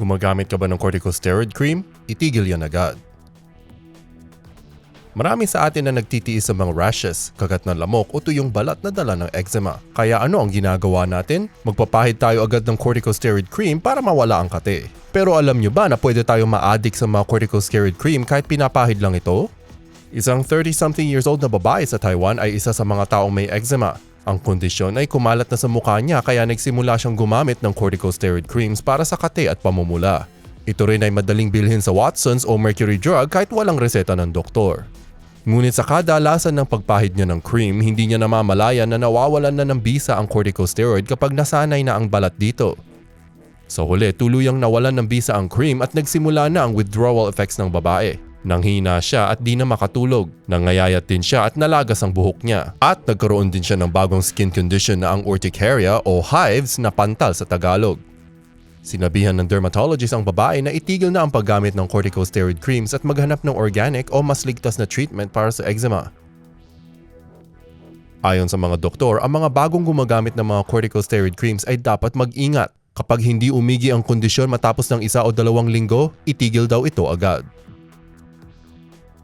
Gumagamit ka ba ng corticosteroid cream? Itigil yan agad. Marami sa atin na nagtitiis sa mga rashes, kagat ng lamok o tuyong balat na dala ng eczema. Kaya ano ang ginagawa natin? Magpapahid tayo agad ng corticosteroid cream para mawala ang kate. Pero alam nyo ba na pwede tayo ma-addict sa mga corticosteroid cream kahit pinapahid lang ito? Isang 30-something years old na babae sa Taiwan ay isa sa mga taong may eczema. Ang kondisyon ay kumalat na sa mukha niya kaya nagsimula siyang gumamit ng corticosteroid creams para sa kate at pamumula. Ito rin ay madaling bilhin sa Watson's o Mercury Drug kahit walang reseta ng doktor. Ngunit sa kadalasan ng pagpahid niya ng cream, hindi niya namamalayan na nawawalan na ng bisa ang corticosteroid kapag nasanay na ang balat dito. Sa huli, tuluyang nawalan ng bisa ang cream at nagsimula na ang withdrawal effects ng babae. Nanghina siya at di na makatulog. Nangayayat din siya at nalagas ang buhok niya. At nagkaroon din siya ng bagong skin condition na ang urticaria o hives na pantal sa Tagalog. Sinabihan ng dermatologist ang babae na itigil na ang paggamit ng corticosteroid creams at maghanap ng organic o mas ligtas na treatment para sa eczema. Ayon sa mga doktor, ang mga bagong gumagamit ng mga corticosteroid creams ay dapat mag-ingat. Kapag hindi umigi ang kondisyon matapos ng isa o dalawang linggo, itigil daw ito agad.